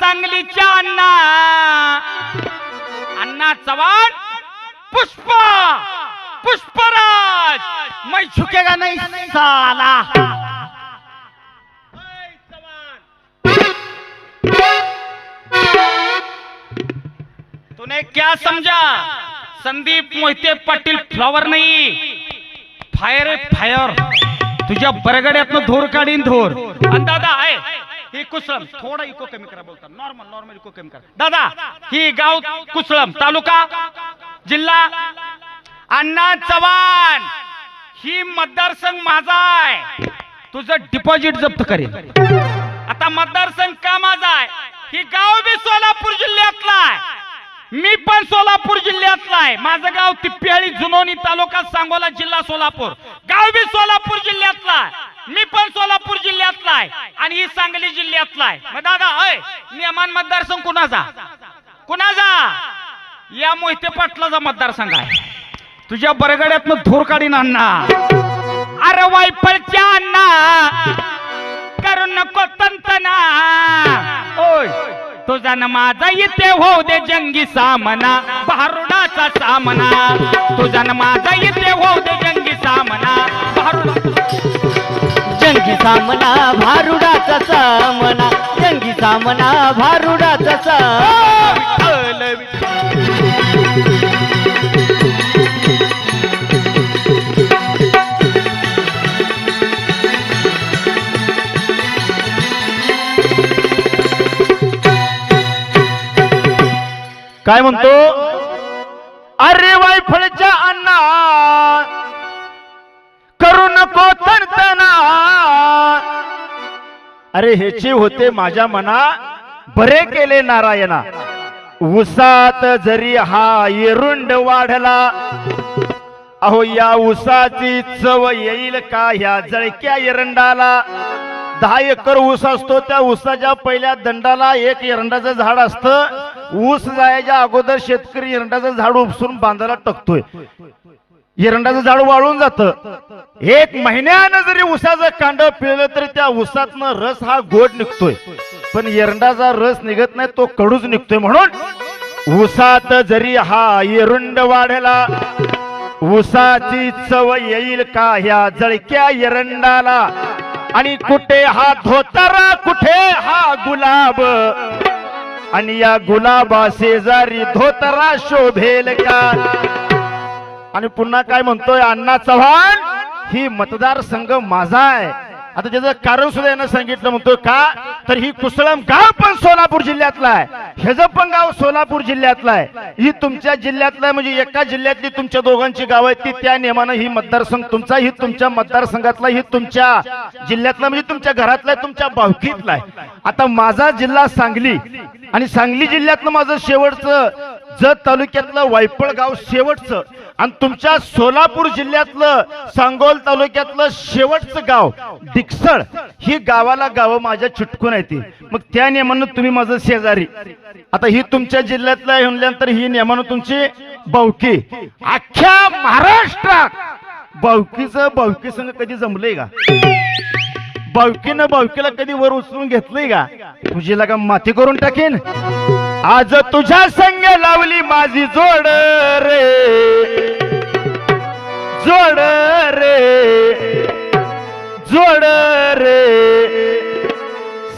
सांगलीच्या अण्णा. अण्णा चव्हाण पुष्पा पुष्पराज. मैं झुकेगा नाही साला? तूने क्या समझा? संदीप मोहिते पाटील फ्लॉवर नाही. फायर फायर तुझ्या बरगड्यातनं धोर काढीन धोर. आणि दादा आहे. ही कुसळम थोडा इको कमी करा बोलता. नॉर्मल नॉर्मल इको कमी करा दादा ही गाव कुसळम तालुका जिल्हा अण्णा चव्हाण. ही मतदारसंघ माझा आहे. तुझं डिपॉझिट जप्त करेल आता मतदारसंघ का माझा आहे? ही गाव बी सोलापूर जिल्ह्यातला आहे. मी पण सोलापूर जिल्ह्यातला आहे. माझं गाव तिप्प्याळी जुनोनी तालुका सांगोला जिल्हा सोलापूर. गाव बी सोलापूर जिल्ह्यातला आहे. मी पण सोलापूर जिल्ह्यातला आहे आणि ही सांगली जिल्ह्यातला आहे. मग दादा अय नियमान मतदारसंघ कुणाचा? कुणाचा? या मोहिते पाटलाचा मतदारसंघ आहे. तुझ्या बरगड्यातनं धूर काढीन अण्णा. अरे वायफळच्या अण्णा. करू नको तंतना. ओय तुझा न माझा इथे होऊ दे जंगी सामना. भारुडाचा सामना. तुझा न माझा इथे होऊ दे जंगी सामना. भारुडा जंगी सामना भारुडाचा सामना. जंगी सामना भारुडाचा सामना काय म्हणतो? अरे वायफळच्या अरे ह्याची होते माझ्या मना बरे केले नारायणा. उसात जरी हा एरुंड वाढला अहो या उसाची चव येईल का ह्या जळक्या एरंडाला? दहा एकर ऊस असतो त्या ऊसाच्या पहिल्या दंडाला एक एरंडाचं झाड असतं. ऊस जायच्या अगोदर शेतकरी एरंडाचं झाड उपसून बांधायला टकतोय. एरंडाचं झाड वाळून जातं. एक महिन्यानं जरी उसाचं कांड पिळलं तरी त्या उसातनं रस हा गोड निघतोय. पण एरंडाचा रस निघत नाही तो कडूच निघतोय म्हणून उसात जरी हा एरुंड वाढला उसाची चव येईल का ह्या जळक्या एरंडाला? आणि कुठे हा धोतारा कुठे हा गुलाब? आणि या गुलाबा शेजारी धोतरा शोभेल का? आणि पुन्हा काय म्हणतोय अण्णा चव्हाण? ही मतदारसंघ माझा आहे. आता त्याचं कारण सुद्धा यानं सांगितलं म्हणतो का? तर ही कुसळम गाव पण सोलापूर जिल्ह्यातला आहे. ह्याचं पण गाव सोलापूर जिल्ह्यातलं आहे. ही तुमच्या जिल्ह्यातलं म्हणजे एका जिल्ह्यातली तुमच्या दोघांची गाव आहे ती त्या नियमानं ही मतदारसंघ तुमचा ही तुमच्या मतदारसंघातला ही तुमच्या जिल्ह्यातला म्हणजे तुमच्या घरातला तुमच्या भावकीतला आहे. आता माझा जिल्हा सांगली आणि सांगली जिल्ह्यातलं माझं शेवटचं जत तालुक्यातलं वायपळ गाव शेवटचं आणि तुमच्या सोलापूर जिल्ह्यातलं सांगोल तालुक्यातलं शेवटचं गाव डिक्सळ ही गावाला गावं माझ्या चुटकून आहे ती मग त्या नियमानं तुम्ही माझं शेजारी. आता ही तुमच्या जिल्ह्यातलं म्हणल्यानंतर ही नियमानं तुमची बावकी. अख्ख्या महाराष्ट्रात बावकीचं बावकी संघ कधी जमलंय का? बावकीनं बावकीला कधी वर उचलून घेतलंय का? तुझीला का माती करून टाकेन? आज तुझ्या संग लावली माझी जोड रे. जोड रे. जोड रे.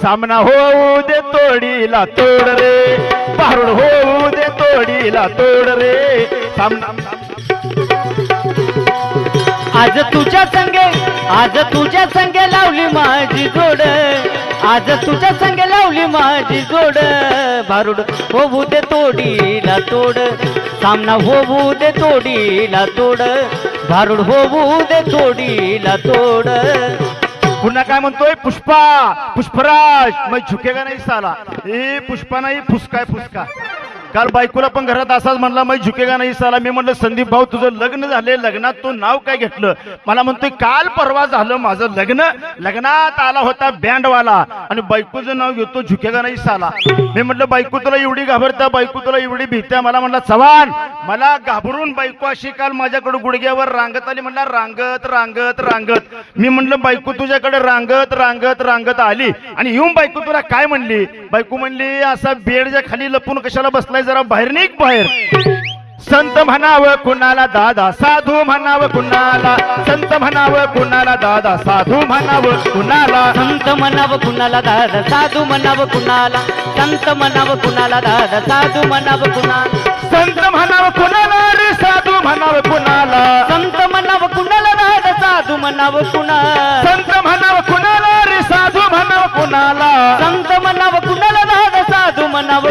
सामना होऊ दे तोडीला तोड रे. पारुण होऊ दे तोडीला तोड रे. सामना आज तुझ्या संगे आज तुझ्या संगे लावली माझी जोड. आज तुझ्या संगे लावली माझी जोड. भारुड होऊ दे तोडीला तोड. सामना होऊ दे तोडीला तोड. भारुड होऊ दे तोडीला तोड. पुन्हा काय म्हणतोय? पुष्पा पुष्पराज मग झुकेगा नाही साला. ए पुष्पा नाही फुसका फुसका. काल बायकोला पण घरात असाच म्हणला मग झुकेगा नाही साला? मी म्हणलं संदीप भाऊ तुझं लग्न झाले लग्नात तू नाव काय घेतलं? मला म्हणतोय काल परवा झालं माझं लग्न लग्नात आला होता बँडवाला आणि बायकोचं नाव घेतो झुकेगा नाही साला? मी म्हटलं बायको तुला एवढी घाबरता बायको तुला एवढी भीत्या मला म्हणला चव्हाण मला घाबरून बायको अशी काल माझ्याकडे गुडघ्यावर रांगत आली. म्हणला रांगत रांगत रांगत. मी म्हणलं बायको तुझ्याकडे रांगत रांगत रांगत आली आणि येऊन बायको तुला काय म्हणली? बायको म्हणली असा बेडच्या खाली लपून कशाला बसलाय जरा बाहेर निघ बाहेर. संत म्हणावं कुणाला दादा साधू म्हणावं कुणाला. संत म्हणावं कुणाला दादा साधू म्हणावं कुणाला. संत म्हणावं कुणाला दादा साधू म्हणावं कुणाला. संत म्हणावं कुणाला दादा साधू म्हणावं कुणाला. संत म्हणावं कुणाला रे साधू म्हणावं कुणाला. संत म्हणावं कुणाला दादा साधू म्हणावं कुणाला. संत म्हणावं कुणाला रे साधू म्हणावं कुणाला. संत म्हणावं कुणाला साधू म्हणावं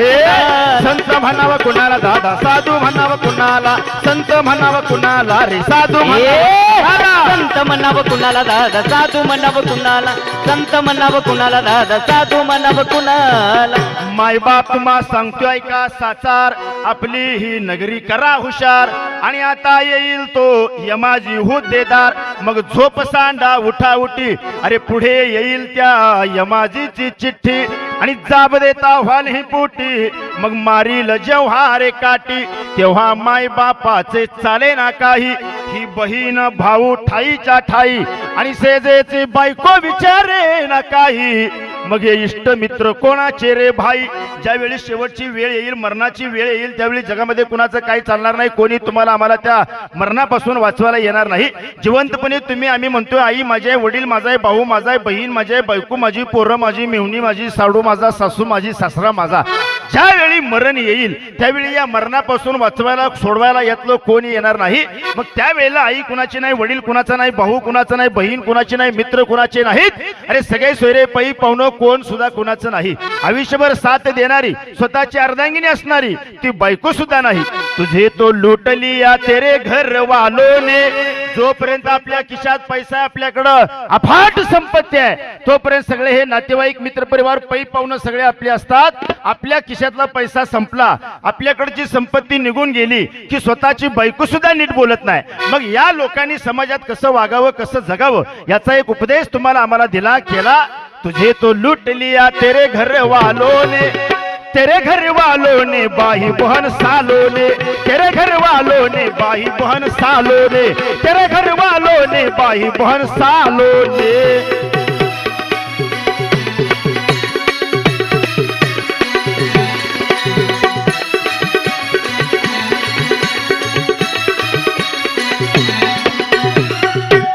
संत म्हणावं कुणाला? दादा साधू म्हणावं कुणाला? संत म्हणावं कुणाला रे? साधू म्हणावं संत म्हणावं कुणाला दादा साधू म्हणावं कुणाला. संत म्हणावं कुणाला दादा साधू म्हणावं कुणाला. माय बाप तुम्हा सांगतोय ऐका साचार? आपली ही नगरी करा हुशार. आणि आता येईल तो यमाजी हुद्देदार. मग झोप सांडा उठा उठी अरे पुढे येईल त्या यमाजीची चिठ्ठी. आणि जाब देता व्हाल ही पोटी. मग मारील जेव्हा रे काटी तेव्हा माय बापाचे चाले ना काही. ही बहीण भाऊ ठाईच्या ठाई आणि सेजेची बायको विचारे ना काही. मग हे इष्ट मित्र कोणाचे रे भाई? ज्यावेळी शेवटची वेळ येईल मरणाची वेळ येईल त्यावेळी जगामध्ये कुणाचं काही चालणार नाही कोणी तुम्हाला आम्हाला त्या मरणापासून वाचवायला येणार नाही. जिवंतपणे तुम्ही आम्ही म्हणतोय आई माझे वडील माझा आहे भाऊ माझा आहे बहीण माझी बायको माझी पोरं माझी मेहुणी माझी साडू माझा सासू माझी सासरा माझा. ज्यावेळी मरण येईल त्यावेळी या मरणापासून वाचवायला सोडवायला यातलं कोणी येणार नाही. मग त्यावेळेला आई कुणाची नाही वडील कुणाचा नाही भाऊ कुणाचा नाही बहीण कुणाची नाही मित्र कुणाचे नाहीत. अरे सगळे सोयरे पै पाहुणं कोण सुद्धा कुणाचं नाही. आयुष्यभर साथ देणारी स्वतःची अर्धांगिनी असणारी ती बायको सुद्धा नाही. तुझे तो लुटली या तेरे घर वालोने जोपर्यंत आपल्या खिशात पैसा आहे आपल्याकडं अफाट संपत्ती आहे तोपर्यंत सगळे हे नातेवाईक मित्रपरिवार पै पाहुणं सगळे आपले असतात. आपल्या खिशातला पैसा संपला. आपल्याकडची संपत्ती निघून गेली की स्वतःची बायको सुद्धा नीट बोलत नाही. मग या लोकांनी समाजात कसं वागावं कसं जगावं याचा एक उपदेश तुम्हाला आम्हाला दिला केला तुझे तो लुट लिया तेरे घर वालों ने तेरे घर वालों ने बाही बहन सालों ने तेरे घर वालों ने बाही बहन सालों ने तेरे घर वालों ने बाही बहन सालों ने।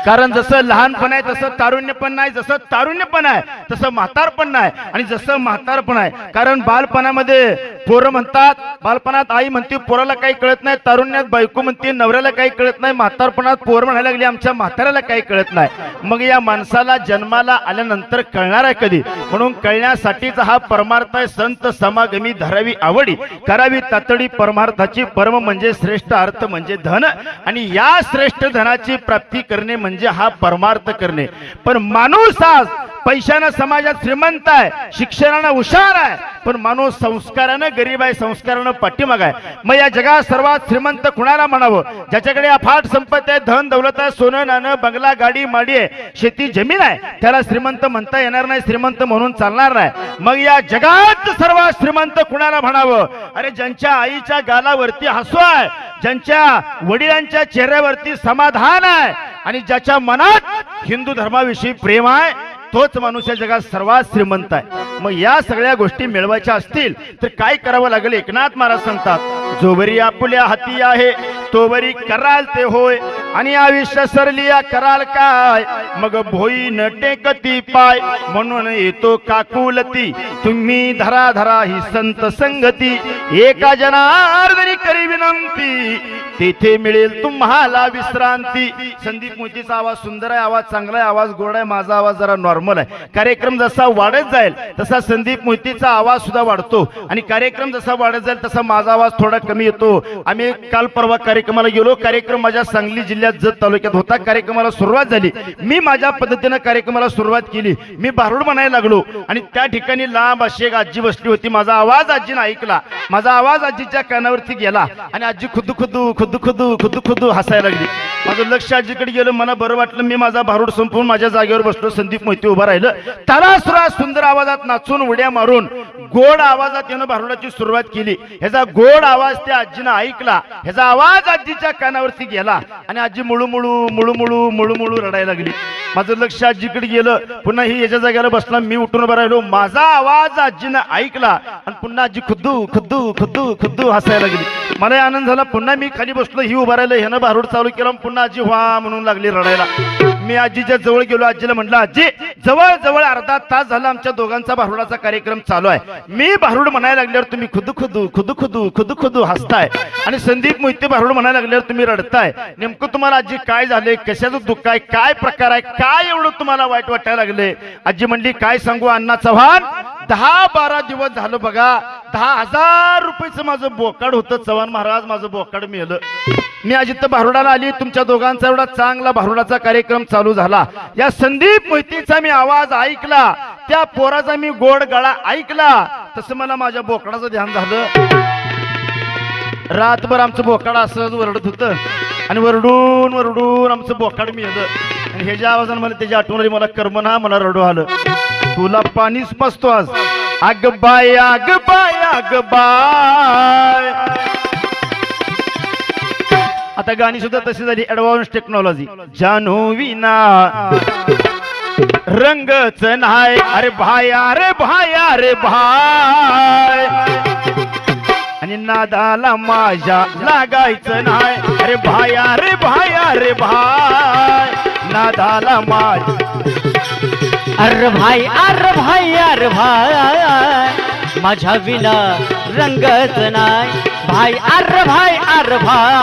कारण जसं लहानपण आहे तसं तारुण्य पण नाही जसं तारुण्य पण आहे तसं म्हातारपण नाही. आणि जसं म्हातारपण आहे कारण बालपणामध्ये पोरं म्हणतात बालपणात आई म्हणते पोराला काही कळत नाही तारुण्यात बायको म्हणते नवऱ्याला काही कळत नाही म्हातारपणात पोर म्हणायला लागली आमच्या म्हाताऱ्याला काही कळत नाही. मग या माणसाला जन्माला आल्यानंतर कळणार आहे कधी? म्हणून कळण्यासाठीचा हा परमार्थ आहे संत समागमी धरावी आवडी. करावी तातडी परमार्थाची परम म्हणजे श्रेष्ठ अर्थ म्हणजे धन. आणि या श्रेष्ठ धनाची प्राप्ती करणे म्हणजे हा परमार्थ करणे. पण माणूस आज पैशानं समाजात श्रीमंत आहे शिक्षणानं हुशार आहे पण माणूस संस्कारानं गरीब आहे संस्कारानं पाठीमाग आहे. मग या जगात सर्वात श्रीमंत कुणाला म्हणावं? ज्याच्याकडे अफाट संपत्ती आहे धन दौलत आहे सोनं नाणं बंगला गाडी माडी आहे शेती जमीन आहे त्याला श्रीमंत म्हणता येणार नाही श्रीमंत म्हणून चालणार नाही. मग या जगात सर्वात श्रीमंत कुणाला म्हणावं? अरे ज्यांच्या आईच्या गालावरती हसू आहे ज्यांच्या वडिलांच्या चेहऱ्यावरती समाधान आहे आणि ज्याच्या मनात हिंदू धर्माविषयी प्रेम आहे तोच माणूस या जगात सर्वात श्रीमंत आहे. मग या सगळ्या गोष्टी मिळवायच्या असतील तर काय करावं लागेल? एकनाथ महाराज सांगतात जोवरी आपुल्या हाती आहे तोवरी कराल ते होय आणि आयुष्य सरलिया कराल काय? मग भोई न टेकती पाय म्हणून येतो काकुलती. तुम्ही धरा धरा ही संत संगती एका जनार्दनी करी विनंती. तेथे मिळेल तुम्हाला विश्रांती. संदीप मोतीचा आवाज सुंदर आहे आवाज चांगला आहे आवाज गोड आहे माझा आवाज जरा नॉर्मल आहे. कार्यक्रम जसा वाढत जाईल तसा संदीप मोतीचा आवाज सुद्धा वाढतो. आणि कार्यक्रम जसा वाढत जाईल तसा माझा आवाज थोडा कमी येतो. आम्ही काल परवा कार्यक्रमाला गेलो कार्यक्रम माझ्या सांगली जिल्ह्यात जत तालुक्यात होता. कार्यक्रमाला सुरुवात झाली. मी माझ्या पद्धतीनं कार्यक्रमाला सुरुवात केली. मी भारूड म्हणायला लागलो. आणि त्या ठिकाणी लांब अशी एक आजी बसली होती. माझा आवाज आजीनं ऐकला. माझा आवाज आजीच्या कानावरती गेला. आणि आजी खुदू खुदू खुद खुद खुद खुद हसायला लागली. माझं लक्ष आजीकडे गेलं मला बरं वाटलं मी माझा भारूड संपवून माझ्या जागेवर बसलो संदीप मोहिते उभा राहिलं. त्याला सुरा सुंदर आवाजात नाचून उड्या मारून गोड आवाजात यानं भारुडाची सुरुवात केली. ह्याचा गोड आवाज त्या आजीनं ऐकला. ह्याचा आवाज आजीच्या कानावरती गेला. आणि आजी मुळू मुळू मुळू मुळू मुळू मुळू रडायला लागली. माझं लक्ष आजीकडे गेलं. पुन्हा ही याच्या जागेला बसला. मी उठून उभा राहिलो. माझा आवाज आजीनं ऐकला. आणि पुन्हा आजी खुद्दू खुद्दू खुद्दू खुद्दू हसायला लागली. मला आनंद झाला. पुन्हा मी खाली बसलो. ही उभा राहिलं. ह्यानं भारूड चालू केला. पुन्हा आजी व्हा म्हणून लागली रडायला. मी आजीच्या जवळ गेलो आजीला म्हटलं आजी जवळ जवळ अर्धा तास झाला आमच्या दोघांचा भारुडाचा कार्यक्रम चालू आहे. मी भारूड म्हणायला लागल्यावर तुम्ही खुद खुदू खुद खुदू खुद खुदू हसताय. आणि संदीप मोहिते भारूड म्हणायला लागल्यावर तुम्ही रडताय. नेमकं तुम्हाला आजी काय झाले कशाचं दुःख आहे काय प्रकार आहे काय एवढं तुम्हाला वाईट वाटायला लागले? आजी म्हणली काय सांगू अण्णा चव्हाण? दहा बारा दिवस झालं बघा दहा हजार रुपयाचं माझं बोकाड होतं चव्हाण महाराज माझं बोकाड मिळालं मी अजित भारुडाला आली तुमच्या दोघांचा एवढा चांगला भारुडाचा कार्यक्रम चालू झाला. या संदीप मोहितीचा मी आवाज ऐकला त्या पोराचा मी गोड गळा ऐकला. तसं मला माझ्या बोकडाचं ध्यान झालं. रातभर आमचं बोकाड असंच वरडत होतं आणि वरडून वरडून आमचं बोकाड मिळलं आणि ह्याच्या आवाजानं मला त्याची आठवण आली मला कर्मना मला रडू आलं. तुला पाणीच पसतो आज. अग बाय अग बाय अग बाय. आता गाणी सुद्धा तशी झाली ऍडव्हान्स टेक्नॉलॉजी जानू विना. रंगच नाही. अरे भाय अरे भाया रे भाय. आणि नादाला माझ्या लागायचं नाही. अरे भाय अरे भाया रे भाय. नादाला माझ्या अर भाई अर भाई अर भाई माझ्या विना रंगत नाही भाई अर भाई अर भाई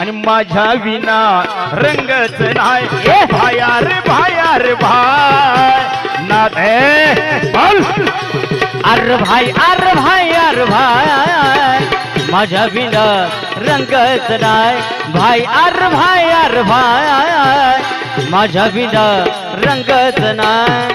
आणि माझ्या विना रंगच नाही ए भाया रे भाया रे भाय नाद ए बोल अर भाई अर भाई अर भाई माझ्या विना रंगत नाही भाई अर भाई अर भाई माझ्या विना रंगत ना